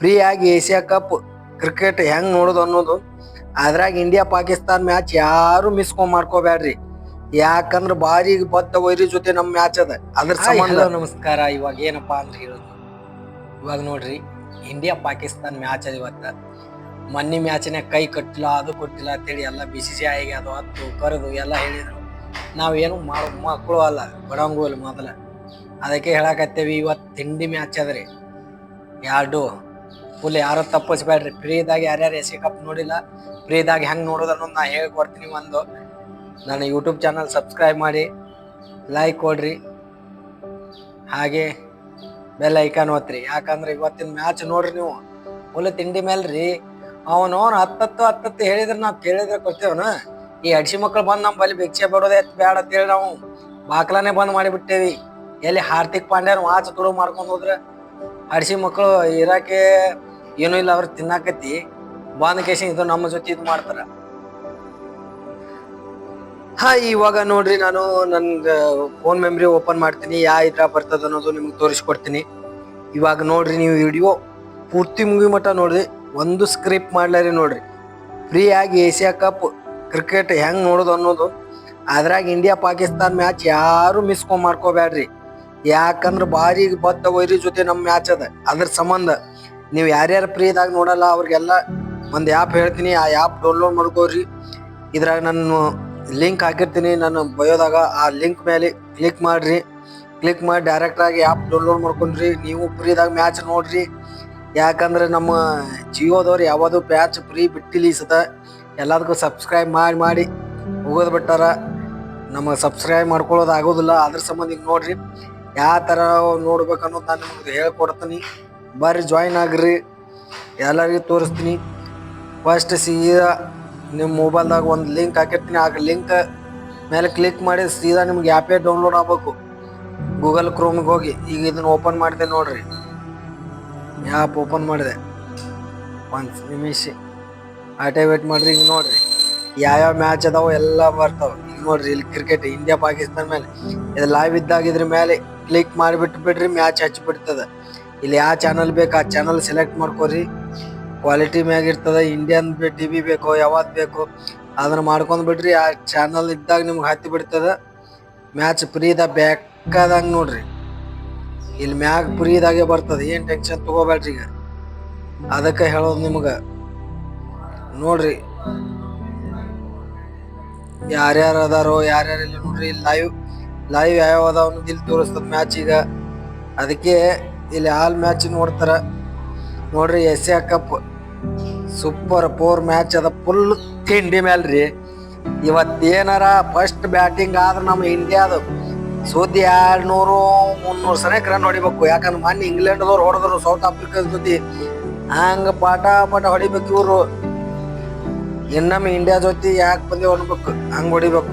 Free ಆಗಿ Asia cup cricket ಹೆಂಗ್ ನೋಡೋದು ಅನ್ನೋದು ಅದ್ರಾಗ ಇಂಡಿಯಾ ಪಾಕಿಸ್ತಾನ್ ಮ್ಯಾಚ್ ಯಾರು ಮಿಸ್ಕೊಂಡ್ ಮಾಡ್ಕೋಬೇಡ್ರಿ ಯಾಕಂದ್ರ ಭಾರಿ ಬತ್ತ ವೈರಿ ಜೊತೆ ನಮ್ ಮ್ಯಾಚ್ ಅದ. ಅದ್ರ ಸಂಬಂಧ ನಮಸ್ಕಾರ. ಇವಾಗ ಏನಪ್ಪಾ ಅಂತ ಹೇಳೋದು. ಇವಾಗ ನೋಡ್ರಿ ಇಂಡಿಯಾ ಪಾಕಿಸ್ತಾನ್ ಮ್ಯಾಚ್ ಅದ ಇವತ್ತ. ಮೊನ್ನೆ ಮ್ಯಾಚ್ನ್ಯಾಗ ಕೈ ಕಟ್ಟಿಲ್ಲ ಅದು ಕೊಟ್ಟಿಲ್ಲ ಅಂತೇಳಿ ಎಲ್ಲ ಬಿ ಸಿ ಸಿ ಐಗೆ ಅದು ಹತ್ತು ಕರೆದು ಎಲ್ಲ ಹೇಳಿದ್ರು. ನಾವೇನು ಮಕ್ಕಳು ಅಲ್ಲ ಬಡಂಗೂಲ್ ಮೊದಲ. ಅದಕ್ಕೆ ಹೇಳಕತ್ತೇವಿ ಇವತ್ತು ತಿಂಡಿ ಮ್ಯಾಚ್ ಅದ್ರಿ ಎರಡು. ಫುಲ್ ಯಾರು ತಪ್ಪಿಸ್ಬೇಡ್ರಿ. ಫ್ರೀದಾಗ ಯಾರ್ಯಾರು ಎಸ್ ಕಪ್ ನೋಡಿಲ್ಲ ಫ್ರೀದಾಗ ಹೆಂಗೆ ನೋಡೋದು ಅನ್ನೋದು ನಾ ಹೇಳ್ಕೊಡ್ತೀನಿ ಒಂದು. ನನ್ನ ಯೂಟ್ಯೂಬ್ ಚಾನಲ್ ಸಬ್ಸ್ಕ್ರೈಬ್ ಮಾಡಿ ಲೈಕ್ ಕೊಡ್ರಿ. ಹಾಗೆ ಬೆಲ್ ಐಕಾನ್ ಓದ್ರಿ ಯಾಕಂದ್ರೆ ಇವತ್ತಿನ ಮ್ಯಾಚ್ ನೋಡ್ರಿ ನೀವು. ಫುಲ್ ತಿಂಡಿ ಮೇಲೆ ರೀ ಅವನು ಹತ್ತತ್ತು ಹತ್ತತ್ತು ಹೇಳಿದ್ರೆ ನಾವು ಕೇಳಿದ್ರೆ ಕೊಡ್ತೇವನ ಈ ಅಡ್ಸಿ ಮಕ್ಕಳು ಬಂದು ನಮ್ಮ ಬಳಿ ಭಿಕ್ಷೆ ಬಿಡೋದೇ ಬೇಡ ಅಂತೇಳಿ ನಾವು ಬಾಕ್ಲಾನೇ ಬಂದ್ ಮಾಡಿಬಿಟ್ಟೇವಿ. ಎಲ್ಲಿ ಹಾರ್ದಿಕ್ ಪಾಂಡ್ಯನ ವಾಚ್ ತುಳು ಮಾಡ್ಕೊಂಡು ಹೋದ್ರೆ ಅಡ್ಸಿ ಮಕ್ಕಳು ಇರಾಕೆ ಏನೂ ಇಲ್ಲ, ಅವ್ರು ತಿನ್ನಾಕತಿ ಬಾನಕೇಶ ಇದು ನಮ್ಮ ಜೊತೆ ಇದು ಮಾಡ್ತಾರ. ಹಾ, ಇವಾಗ ನೋಡ್ರಿ ನಾನು ನನ್ಗೆ ಫೋನ್ ಮೆಮ್ರಿ ಓಪನ್ ಮಾಡ್ತೀನಿ. ಯಾ ಇದ್ರ ಬರ್ತದ ಅನ್ನೋದು ನಿಮ್ಗೆ ತೋರಿಸ್ಕೊಡ್ತೀನಿ. ಇವಾಗ ನೋಡ್ರಿ ನೀವು ವಿಡಿಯೋ ಪೂರ್ತಿ ಮುಗಿ ಮಟ್ಟ ನೋಡ್ರಿ. ಒಂದು ಸ್ಕ್ರಿಪ್ಟ್ ಮಾಡ್ಲಾರಿ ನೋಡ್ರಿ. ಫ್ರೀ ಆಗಿ ಏಷ್ಯಾ ಕಪ್ ಕ್ರಿಕೆಟ್ ಹೆಂಗ್ ನೋಡೋದು ಅನ್ನೋದು. ಅದ್ರಾಗ ಇಂಡಿಯಾ ಪಾಕಿಸ್ತಾನ್ ಮ್ಯಾಚ್ ಯಾರು ಮಿಸ್ಕೊಂಡ್ ಮಾಡ್ಕೋಬ್ಯಾಡ್ರಿ. ಯಾಕಂದ್ರೆ ಭಾರಿ ಬತ್ತ ವೈರಿ ಜೊತೆ ನಮ್ಮ ಮ್ಯಾಚ್ ಅದ. ಅದ್ರ ಸಂಬಂಧ ನೀವು ಯಾರ್ಯಾರು ಫ್ರೀದಾಗ ನೋಡಲ್ಲ, ಅವ್ರಿಗೆಲ್ಲ ಒಂದು ಆ್ಯಪ್ ಹೇಳ್ತೀನಿ, ಆ ಆ್ಯಪ್ ಡೌನ್ಲೋಡ್ ಮಾಡ್ಕೋರಿ. ಇದ್ರಾಗ ನಾನು ಲಿಂಕ್ ಹಾಕಿರ್ತೀನಿ, ನನ್ನ ಬಯೋದಾಗ ಆ ಲಿಂಕ್ ಮೇಲೆ ಕ್ಲಿಕ್ ಮಾಡ್ರಿ. ಕ್ಲಿಕ್ ಮಾಡಿ ಡೈರೆಕ್ಟ್ ಆಗಿ ಆ್ಯಪ್ ಡೌನ್ಲೋಡ್ ಮಾಡ್ಕೊಂಡ್ರಿ. ನೀವು ಫ್ರೀದಾಗ ಮ್ಯಾಚ್ ನೋಡ್ರಿ. ಯಾಕಂದ್ರೆ ನಮ್ಮ ಜಿಯೋದವ್ರು ಯಾವುದು ಮ್ಯಾಚ್ ಫ್ರೀ ಬಿಟ್ಟಿಲ್ಲ ಈ ಸತ. ಎಲ್ಲದಕ್ಕೂ ಸಬ್ಸ್ಕ್ರೈಬ್ ಮಾಡಿ ಮಾಡಿ ಹೋಗೋದು ಬಿಟ್ಟಾರ. ನಮಗೆ ಸಬ್ಸ್ಕ್ರೈಬ್ ಮಾಡ್ಕೊಳ್ಳೋದು ಆಗೋದಿಲ್ಲ. ಅದ್ರ ಸಂಬಂಧ ಈಗ ನೋಡ್ರಿ. ಯಾವ ಥರ ನೋಡ್ಬೇಕು ಅನ್ನೋದು ನಾನು ನಿಮ್ಗೆ ಹೇಳ್ಕೊಡ್ತೀನಿ. ಬರ್ರಿ ಜಾಯ್ನ್ ಆಗ್ರಿ. ಎಲ್ಲರಿಗೂ ತೋರಿಸ್ತೀನಿ. ಫಸ್ಟ್ ಸೀದಾ ನಿಮ್ಮ ಮೊಬೈಲ್ದಾಗ ಒಂದು ಲಿಂಕ್ ಹಾಕಿರ್ತೀನಿ. ಆ ಲಿಂಕ್ ಮೇಲೆ ಕ್ಲಿಕ್ ಮಾಡಿ ಸೀದಾ ನಿಮ್ಗೆ ಆ್ಯಪೇ ಡೌನ್ಲೋಡ್ ಆಗಬೇಕು. ಗೂಗಲ್ ಕ್ರೋಮ್ಗೆ ಹೋಗಿ. ಈಗ ಇದನ್ನು ಓಪನ್ ಮಾಡಿದೆ ನೋಡ್ರಿ. ಆ್ಯಪ್ ಓಪನ್ ಮಾಡಿದೆ. ಒಂದು ನಿಮಿಷ. ಆಟೇ ವೇಟ್ ಮಾಡಿರಿ ಈಗ ನೋಡ್ರಿ. ಯಾವ್ಯಾವ ಮ್ಯಾಚ್ ಅದಾವ ಎಲ್ಲ ಬರ್ತಾವೆ. ಈಗ ನೋಡ್ರಿ ಇಲ್ಲಿ ಕ್ರಿಕೆಟ್ ಇಂಡಿಯಾ ಪಾಕಿಸ್ತಾನ ಮೇಲೆ. ಇದು ಲೈವ್ ಇದ್ದಾಗ ಇದ್ರ ಮೇಲೆ ಕ್ಲಿಕ್ ಮಾಡಿಬಿಟ್ಟು ಬಿಡ್ರಿ ಮ್ಯಾಚ್ ಹಚ್ಚಿ ಬಿಡ್ತದ ಇಲ್ಲಿ ಯಾವ ಚಾನಲ್ ಬೇಕು ಆ ಚಾನಲ್ ಸೆಲೆಕ್ಟ್ ಮಾಡ್ಕೊರಿ. ಕ್ವಾಲಿಟಿ ಮ್ಯಾಗ ಇರ್ತದೆ ಇಂಡಿಯನ್ ಟಿ ವಿ ಬೇಕು, ಯಾವ್ದು ಬೇಕು, ಅದನ್ನ ಮಾಡ್ಕೊಂಡ್ ಬಿಡ್ರಿ. ಆ ಚಾನಲ್ ಇದ್ದಾಗ ನಿಮ್ಗೆ ಹತ್ತಿ ಬಿಡ್ತದ. ಮ್ಯಾಚ್ ಫ್ರೀದ ಬೇಕಾದಂಗೆ ನೋಡ್ರಿ. ಇಲ್ಲಿ ಮ್ಯಾಗ ಫ್ರೀದಾಗೆ ಬರ್ತದೆ, ಏನು ಟೆನ್ಷನ್ ತಗೋಬೇಡ್ರಿ ಈಗ. ಅದಕ್ಕೆ ಹೇಳೋದು ನಿಮ್ಗೆ. ನೋಡ್ರಿ. ಯಾರ್ಯಾರು ಅದಾರೋ, ಯಾರ್ಯಾರು ಇಲ್ಲ ನೋಡ್ರಿ, ಇಲ್ಲಿ ಲೈವ್ ಲೈವ್ ಯಾವ್ಯಾವ ಅದಾವ ಇಲ್ಲಿ ತೋರಿಸ್ತದ ಮ್ಯಾಚ್ ಈಗ. ಅದಕ್ಕೆ ಇಲ್ಲಿ ಆಲ್ ಮ್ಯಾಚ್ ನೋಡ್ತಾರ. ನೋಡ್ರಿ Asia cup super four match ಅದ ಫುಲ್ ತಿಂಡಿ ಮೇಲ್ರಿ ಇವತ್ತೇನಾರ ಫಸ್ಟ್ ಬ್ಯಾಟಿಂಗ್ ಆದ್ರೆ ನಮ್ಮ ಇಂಡಿಯಾದು ಸುದ್ದಿ ಎರಡ್ ನೂರು ಮುನ್ನೂರು ಸನೇಕ ರನ್ ಹೊಡಿಬೇಕು. ಯಾಕಂದ್ರೆ ಮೊನ್ನೆ ಇಂಗ್ಲೆಂಡ್ದವ್ರು ಹೊಡೆದ್ರು ಸೌತ್ ಆಫ್ರಿಕಾ ಜೊತೆ. ಹಂಗ ಪಾಠ ಪಾಠ ಹೊಡಿಬೇಕು ಇವರು. ಇನ್ನೊಮ್ಮೆ ಇಂಡಿಯಾ ಜೊತೆ ಯಾಕೆ ಬಂದೇವು ಹೊಡ್ಬೇಕು ಹಂಗೆ ಹೊಡಿಬೇಕು.